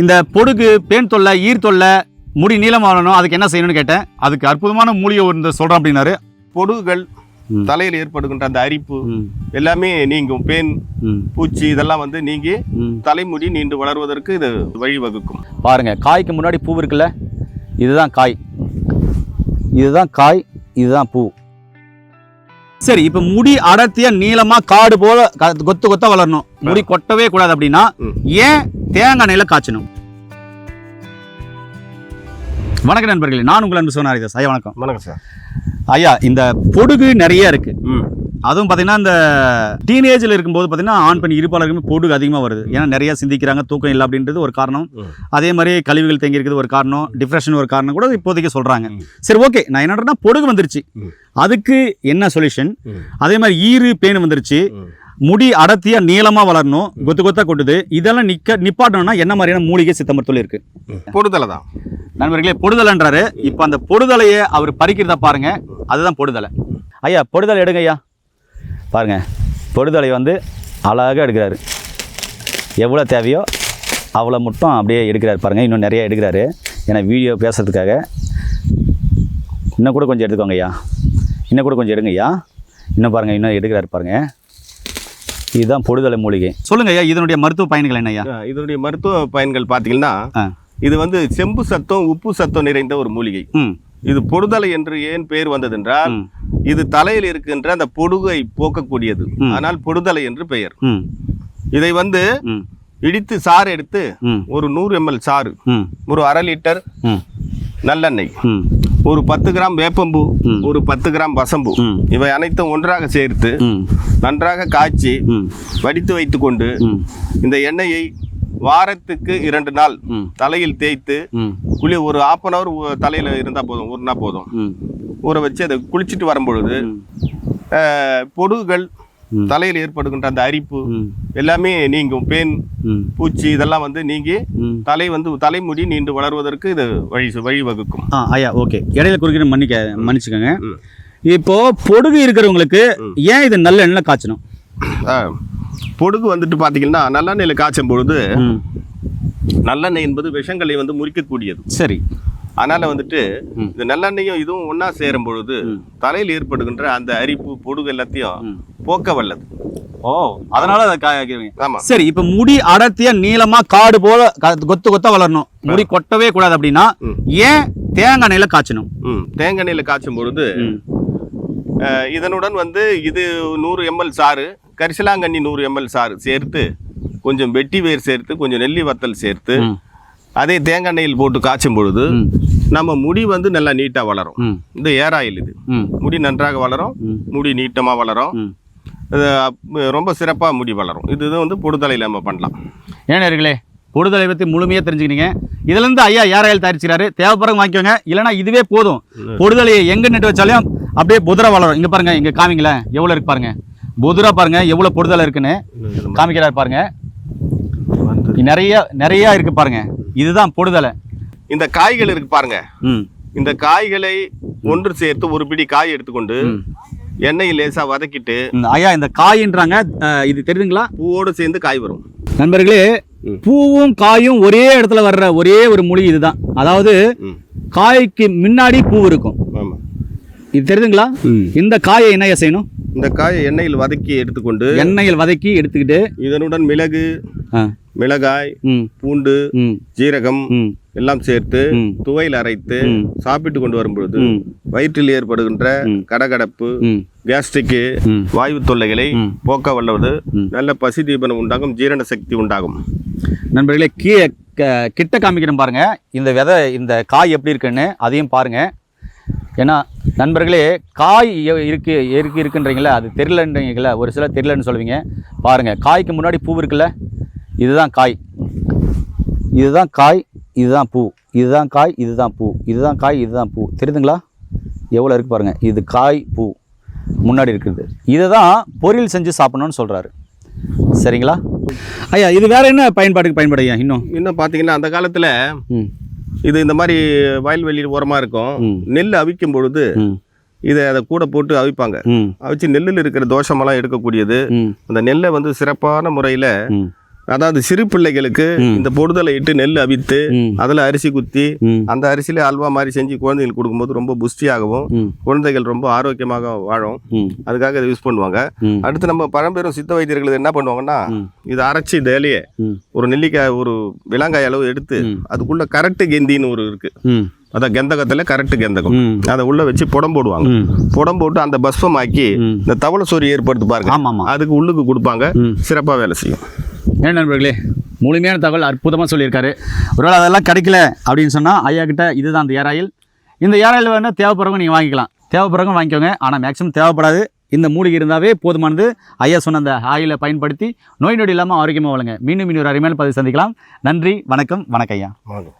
இந்த பொடுகு பேன் தொல்லை ஈர் தொல்லை முடி நீளம் வரணும் அதுக்கு என்ன செய்யணும்னு கேட்டேன். அதுக்கு அற்புதமான மூலிகை ஒன்று சொல்கிறேன் அப்படின்னாரு. பொடுகுகள். தலையில் ஏற்படுகின்ற அந்த அரிப்பு எல்லாமே நீங்கும். பேன் பூச்சி இதெல்லாம் வந்து நீங்கி. தலைமுடி நீண்டு வளர்வதற்கு இது வழிவகுக்கும். பாருங்க காய்க்கு முன்னாடி பூ இருக்குல்ல இதுதான் காய். இதுதான் காய் இதுதான் பூ. சரி இப்ப முடி அடர்த்தியா நீளமா காடு போல கொத்து கொத்த வளரணும். முடி கொட்டவே கூடாது அப்படின்னா. ஏன் தேங்காய் எண்ணெயில காய்ச்சணும்? வணக்கம் நண்பர்களே நான் உங்கள் அன்பு சோனாரிதாஸ். ஐயா வணக்கம். வணக்கம் சார். ஐயா இந்த பொடுகு நிறைய இருக்கு. அதுவும் பார்த்தீங்கன்னா இந்த டீனேஜில் இருக்கும்போது பார்த்தீங்கன்னா ஆண் பெண் இருப்பாளருக்குமே பொடுகு அதிகமாக வருது. ஏன்னா நிறைய சிந்திக்கிறாங்க தூக்கம் இல்லை அப்படின்றது ஒரு காரணம். அதே மாதிரி கழிவுகள் தேங்கி இருக்குது ஒரு காரணம் டிப்ரெஷன் ஒரு காரணம் கூட இப்போதைக்கு சொல்கிறாங்க. சரி ஓகே நான் என்னன்றா பொடுகு வந்துருச்சு. அதுக்கு என்ன சொல்யூஷன். அதே மாதிரி ஈறு பேன் வந்துருச்சு. முடி அடர்த்தியா நீளமா வளரணும். கொத்து கொத்தா கொட்டுது. இதெல்லாம் நிக்க நிப்பாட்டணும்னா என்ன மாதிரியான மூலிகை சித்த மருத்துவம் இருக்கு? பொடுதலை தான். நண்பர்களே பொடுதலைன்றாரு. இப்போ அந்த பொடுதலையை அவர் பறிக்கிறத பாருங்க. அதுதான் பொடுதலை. ஐயா பொடுதலை எடுங்க ஐயா. பாருங்க பொடுதலை வந்து அழகாக எடுக்கிறாரு. எவ்வளோ தேவையோ அவ்வளோ மட்டும் அப்படியே எடுக்கிறாரு பாருங்க இன்னும் நிறைய எடுக்கிறாரு. ஏன்னா வீடியோ பேசுறதுக்காக. இன்னும் கூட கொஞ்சம் எடுத்துக்கோங்க ஐயா. இன்னும் கூட கொஞ்சம் எடுங்க ஐயா. இன்னும் பாருங்க இன்னும் எடுக்கிறாரு பாருங்க. இதுதான் பொடுதலை மூலிகை. சொல்லுங்க ஐயா இதனுடைய மருத்துவ பயன்கள் என்ன ஐயா? இதனுடைய மருத்துவ பயன்கள் பார்த்தீங்கன்னா. இது வந்து செம்பு சத்தம் உப்பு சத்தம் நிறைந்த ஒரு மூலிகை. ம். இது பொடுதலை என்று ஏன் பேர் வந்ததென்றால் இது தலையில் இருக்கின்ற அந்த பொடுகை போக்கக்கூடியது. ம். ஆனால் பொடுதலை என்று பெயர். இதை வந்து இடித்து சாறு எடுத்து ஒரு நூறு எம்எல் சாறு ஒரு அரை லிட்டர் நல்லெண்ணெய் ஒரு பத்து கிராம் வேப்பம்பூ. ஒரு பத்து கிராம் வசம்பு. இவை அனைத்தும் ஒன்றாக சேர்த்து நன்றாக காய்ச்சி வடித்து வைத்துக்கொண்டு ம். இந்த எண்ணெயை வாரத்துக்கு இரண்டு நாள் தலையில் தேய்த்து குளி ஒரு half அன் ஹவர் தலையில் இருந்தால் போதும் ஊறினா போதும். ஊற வச்சு அதை குளிச்சுட்டு வரும்பொழுது பொடுகுகள். தலையில் ஏற்படுகின்ற அந்த அரிப்பு எல்லாமே நீங்கும். பேன் பூச்சி இதெல்லாம் வந்து நீங்கி தலை வந்து தலைமுடி நீண்டு வளர்வதற்கு இது வழி வழிவகுக்கும். ஐயா ஓகே. இடையில குறுக்கிற மன்னிக்க மன்னிச்சுக்கோங்க. இப்போ பொடுகு இருக்கிறவங்களுக்கு. ஏன் இது நல்ல எண்ணெய் காய்ச்சணும் பொடுகு வந்துட்டு பார்த்தீங்கன்னா நல்லெண்ணெயில் காய்ச்சும் பொழுது நல்லெண்ணெய் என்பது விஷங்களை வந்து முறிக்கக்கூடியது. சரி. அதனால வந்துட்டு. இந்த நல்லெண்ணெயும் இதுவும் ஒண்ணா சேரும் பொழுது. தலையில் ஏற்படுகின்ற அந்த அரிப்பு பொடுகு எல்லாத்தையும். போக்க வல்லது ஓ அதனால ஆமா சரி இப்போ முடி அடர்த்தியா நீளமா காடு போல கொத்து கொத்த வளரணும் முடி கொட்டவே கூடாது அப்படின்னா. ஏன் தேங்காய் எண்ணெயில காய்ச்சணும் தேங்காய் எண்ணெயில் காய்ச்சும் பொழுது இதனுடன் வந்து இது நூறு எம்எல் சாறு கரிசலாங்கண்ணி நூறு எம்எல் சாறு சேர்த்து கொஞ்சம் வெட்டி வேர் சேர்த்து கொஞ்சம் நெல்லி வத்தல் சேர்த்து. அதே தேங்காய் எண்ணெயில் போட்டு காய்ச்சும் பொழுது. நம்ம முடி வந்து நல்லா நீட்டாக வளரும். இந்த ஏர் ஆயில் இது. முடி நன்றாக வளரும். முடி நீட்டமாக வளரும். ரொம்ப சிறப்பாக முடி வளரும். இது வந்து பொடுதலையில் நம்ம பண்ணலாம். ஏனர்களே பொடுதலை பற்றி முழுமையாக தெரிஞ்சுக்கினீங்க. இதுலேருந்து ஐயா ஏர் ஆயில் தயாரிச்சுக்கிறாரு. தேவைப்படுறவங்க வாங்கிக்கோங்க. இல்லைனா இதுவே போதும். பொடுதலையை எங்கே நட்டு வச்சாலும் அப்படியே புதிரா வளரும். இங்கே பாருங்க இங்கே காமிங்களேன் எவ்வளோ இருக்கு பாருங்க. புதிரா பாருங்க எவ்வளோ பொடுதலை இருக்குன்னு காமிக்கிறாரு பாருங்க. நிறைய நிறைய இருக்கு பாருங்க. இதுதான் பொடுதலை. இந்த காய்கள் இருக்கு பாருங்க. இந்த காய்களை ஒன்று சேர்த்து ஒரு பிடி காய் எடுத்துக்கொண்டு. எண்ணெயில் லேசாக வதக்கிட்டு ஐயா இந்த காயின்றாங்க. இது தெரியுதுங்களா பூவோடு சேர்ந்து காய் வரும். நண்பர்களே. பூவும் காயும் ஒரே இடத்துல வர்ற ஒரே ஒரு மொழி இதுதான். அதாவது காய்க்கு முன்னாடி பூ இருக்கும். இது தெரியுதுங்களா இந்த காயை என்ன செய்யணும்? இந்த காயை எண்ணெயில் வதக்கி எடுத்துக்கொண்டு எண்ணெயில் வதக்கி எடுத்துக்கிட்டு இதனுடன் மிளகு மிளகாய் பூண்டு ஜீரகம் எல்லாம் சேர்த்து. துவையில் அரைத்து. சாப்பிட்டு கொண்டு வரும்பொழுது. வயிற்றில் ஏற்படுகின்ற. கடகடப்பு கேஸ்ட்ரிக்கு. வாயு தொல்லைகளை. போக்க வல்லது ம். நல்ல பசி தீபனம் உண்டாகும் ஜீரண சக்தி உண்டாகும் நண்பர்களே கீ க- கிட்ட காமிக்கிறேன் பாருங்க இந்த விதை இந்த காய் எப்படி இருக்குன்னு அதையும் பாருங்க ஏன்னா நண்பர்களே காய் இருக்கு இருக்கு இருக்குன்றீங்களா அது தெரியலன்றீங்களா ஒரு சிலர் தெரியலன்னு சொல்லுவீங்க பாருங்க காய்க்கு முன்னாடி பூ இருக்குல்ல இதுதான் காய். இதுதான் காய் இதுதான் பூ. இதுதான் காய் இதுதான் பூ. இதுதான் காய் இதுதான் பூ. தெரியுதுங்களா? எவ்வளோ இருக்கு பாருங்க. இது காய் பூ. முன்னாடி இருக்குது. இதை தான் பொரியல் செஞ்சு சாப்பிடணும்னு சொல்றாரு. சரிங்களா? ஐயா இது வேற என்ன பயன்பாட்டுக்கு பயன்படு ஐயா இன்னும்? இன்னும் பார்த்தீங்கன்னா அந்த காலத்தில் இது இந்த மாதிரி வயல்வெளி ஓரமாக இருக்கும். நெல் அவிக்கும் பொழுது இதை அதை கூட போட்டு அவிப்பாங்க. அவிச்சு நெல்லில் இருக்கிற தோஷமெல்லாம் எடுக்கக்கூடியது. அந்த நெல்லை வந்து சிறப்பான முறையில் அதாவது சிறு பிள்ளைகளுக்கு. இந்த பொடுதலை இட்டு நெல் அவித்து அதில் அரிசி குத்தி அந்த அரிசியில அல்வா மாதிரி செஞ்சு குழந்தைகளுக்கு கொடுக்கும்போது ரொம்ப புஷ்டியாகவும் குழந்தைகள் ரொம்ப ஆரோக்கியமாக வாழும். அதுக்காக இதை யூஸ் பண்ணுவாங்க. அடுத்து நம்ம பழம்பெரும் சித்த வைத்தியர்கள் என்ன பண்ணுவாங்கன்னா. இதை அரைச்சி இலையை ஒரு நெல்லிக்காய் ஒரு விலங்காய் அளவு எடுத்து. அதுக்குள்ள கரெக்டு கெந்தின்னு ஒரு இருக்கு. அதான் கெந்தகத்துல கரெக்டு கெந்தகம். அதை உள்ள வச்சு புடம் போடுவாங்க. புடம் போட்டு அந்த பஸ்பமாக்கி ம். இந்த தவளை சோறு ஏற்படுத்தி பாருங்க. அதுக்கு உள்ளுக்கு கொடுப்பாங்க. சிறப்பாக வேலை செய்யும். ஏன் நண்பர்களே? முழுமையான தகவல் அற்புதமாக சொல்லியிருக்காரு. ஒருவேளை அதெல்லாம் கிடைக்கல அப்படின்னு சொன்னால் ஐயா கிட்ட இதுதான் அந்த ஏர் ஆயில் இந்த ஏர் ஆயில் வேணால் தேவைப்படுறவங்க நீங்கள் வாங்கிக்கலாம். தேவைப்படுறவங்க வாங்கிக்கோங்க. ஆனால் மேக்ஸிமம் தேவைப்படாது. இந்த மூலிகை இருந்தாவே போதுமானது. ஐயா சொன்ன அந்த ஆயிலை பயன்படுத்தி நோய் நொடி இல்லாமல் ஆரோக்கியமாக வளங்க மீண்டும் இன்னொரு அருமையான பதிவு சந்திக்கலாம். நன்றி வணக்கம் வணக்கம் ஐயா.